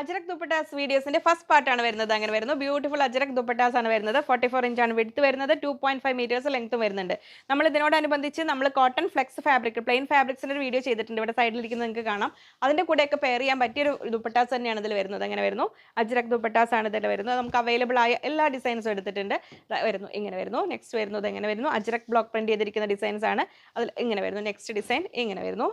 Ajrakh dupattas വീഡിയോസിന്റെ first പാർട്ടാണ് വരുന്നത്. അങ്ങനെ വരുന്നു. ബ്യൂട്ടിഫുൾ അജരക് ദുപ്പട്ടാസ് ആണ് വരുന്നത്. ഫോർട്ടി ഫോർ ഇഞ്ചാണ് വിടുത്ത് വരുന്നത്. ടു പോയിന്റ് ഫൈവ് മീറ്റേഴ്സ് ലെങ്ത്തും വരുന്നുണ്ട്. നമ്മൾ ഇതിനോടനുബന്ധിച്ച് നമ്മൾ കോട്ടൺ ഫ്ലെക്സ് ഫാബ്രിക് പ്ലെയിൻ ഫാബ്രിക്സിന്റെ ഒരു വീഡിയോ ചെയ്തിട്ടുണ്ട്. ഇവിടെ സൈഡിലിരിക്കുന്നത് നിങ്ങൾക്ക് കാണാം. അതിന്റെ കൂടെയൊക്കെ പെയർ ചെയ്യാൻ പറ്റിയൊരു ദുപ്പട്ടാസ് തന്നെയാണ് ഇതിൽ വരുന്നത്. അങ്ങനെ വരുന്നു. അജരക് ദുപ്പട്ടാസ് ആണ് ഇതിൽ വരുന്നത്. നമുക്ക് അവൈലബിൾ ആയ എല്ലാ ഡിസൈൻസും എടുത്തിട്ടുണ്ട്. വരുന്നു. ഇങ്ങനെ വരുന്നു. നെക്സ്റ്റ് വരുന്നത് എങ്ങനെ വരുന്നു? അജരക് ബ്ലോക്ക് പ്രിന്റ് ചെയ്തിരിക്കുന്ന ഡിസൈൻസ് ആണ്. അതിൽ ഇങ്ങനെ വരുന്നു. നെക്സ്റ്റ് ഡിസൈൻ ഇങ്ങനെ വരുന്നു.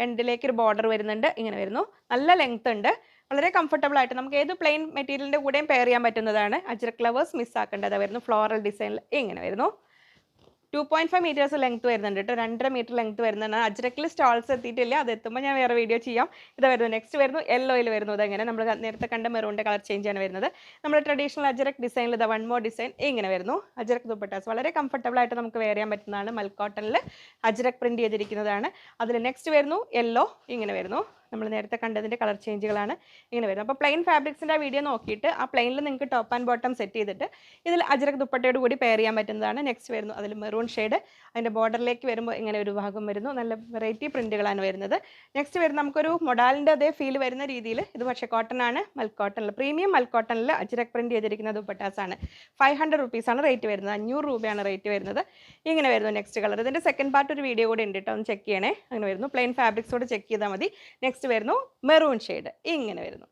രണ്ടിലേക്ക് ഒരു ബോർഡർ വരുന്നുണ്ട് ഇങ്ങനെ വരുന്നു. നല്ല ലെങ്ത് ഉണ്ട്. വളരെ കംഫർട്ടബിൾ ആയിട്ട് നമുക്ക് ഏത് പ്ലെയിൻ മെറ്റീരിയലിന്റെ കൂടെയും പെയർ ചെയ്യാൻ പറ്റുന്നതാണ്. അജ്രക് ഫ്ലവേഴ്സ് മിസ്സാക്കേണ്ടത് വരുന്നു. ഫ്ലോറൽ ഡിസൈനിൽ ഇങ്ങനെ വരുന്നു. Two point five metres length വരുന്നുണ്ട് കേട്ടോ രണ്ടര മീറ്റർ ലെങ്ത് വരുന്നുണ്ട്. അജ്രക്കിൽ സ്റ്റാൾസ് എത്തിയിട്ടില്ല. അത് എത്തുമ്പോൾ ഞാൻ വേറെ വീഡിയോ ചെയ്യാം. ഇത് വരുന്നു. നെക്സ്റ്റ് വരുന്നു. യെല്ലോയിൽ വരുന്നു. ഇതെങ്ങനെ നമ്മൾ നേരത്തെ കണ്ട മെറൂണിന്റെ കളർ ചേഞ്ച് ആണ് വരുന്നത്. നമ്മൾ ട്രഡീഷണൽ അജ്രക് ഡിസൈനിൽ ഇത് വൺ മോർ ഡിസൈൻ ഇങ്ങനെ വരുന്നു. അജ്രക് ദുപ്പട്ടാസ്. വളരെ കംഫർട്ടബിൾ ആയിട്ട് നമുക്ക് വെയർ ചെയ്യാൻ പറ്റുന്നതാണ്. മൽക്കോട്ടണിൽ അജ്രക് പ്രിന്റ് ചെയ്തിരിക്കുന്നതാണ്. അതിൽ നെക്സ്റ്റ് വരുന്നു. യെല്ലോ ഇങ്ങനെ വരുന്നു. നമ്മൾ നേരത്തെ കണ്ടതിന്റെ കളർ ചേഞ്ചുകളാണ് ഇങ്ങനെ വരുന്നത്. അപ്പോൾ പ്ലെയിൻ ഫാബ്രിക്സിന്റെ ആ വീഡിയോ നോക്കിയിട്ട് ആ പ്ലെയിനിൽ നിങ്ങൾക്ക് ടോപ്പ് ആൻഡ് ബോട്ടം സെറ്റ് ചെയ്തിട്ട് ഇതിൽ അജരക് ദുപ്പട്ടയോട് കൂടി പെയർ ചെയ്യാൻ പറ്റുന്നതാണ്. നെക്സ്റ്റ് വരുന്നു അതിൽ മെറൂൺ ഷെയ്ഡ് അതിന്റെ ബോർഡറിലേക്ക് വരുമ്പോൾ ഇങ്ങനെ ഒരു ഭാഗം വരുന്നു. നല്ല വെറൈറ്റി പ്രിന്റുകളാണ് വരുന്നത്. നെക്സ്റ്റ് വരുന്ന നമുക്കൊരു മൊഡാലിന്റെ അതേ ഫീൽ വരുന്ന രീതിയിൽ ഇത് പക്ഷേ കോട്ടൺ ആണ്. മൽക്കോട്ടണിൽ പ്രീമിയം മൽക്കോട്ടണിൽ കോട്ടണിൽ പ്രിന്റ് ചെയ്തിരിക്കുന്ന ദുപ്പട്ടാസാണ് ഫൈവ് ഹൺഡ്രഡ് റുപ്പീസാണ് റേറ്റ് വരുന്നത്. അഞ്ഞൂറ് രൂപയാണ് റേറ്റ് വരുന്നത്. ഇങ്ങനെ വരുന്നു നെക്സ്റ്റ് കളർ ഇതിന്റെ സെക്കൻഡ് പാർട്ട് ഒരു വീഡിയോ കൂടി ഉണ്ട് കേട്ടോ ഒന്ന് ചെക്ക് ചെയ്യണേ. അങ്ങനെ വരുന്നു. പ്ലെയിൻ ഫാബ്രിക്സോട് ചെക്ക് ചെയ്താൽ മതി. നെക്സ്റ്റ് വരുന്നു. മെറൂൺ ഷെയ്ഡ് ഇങ്ങനെ വരുന്നു.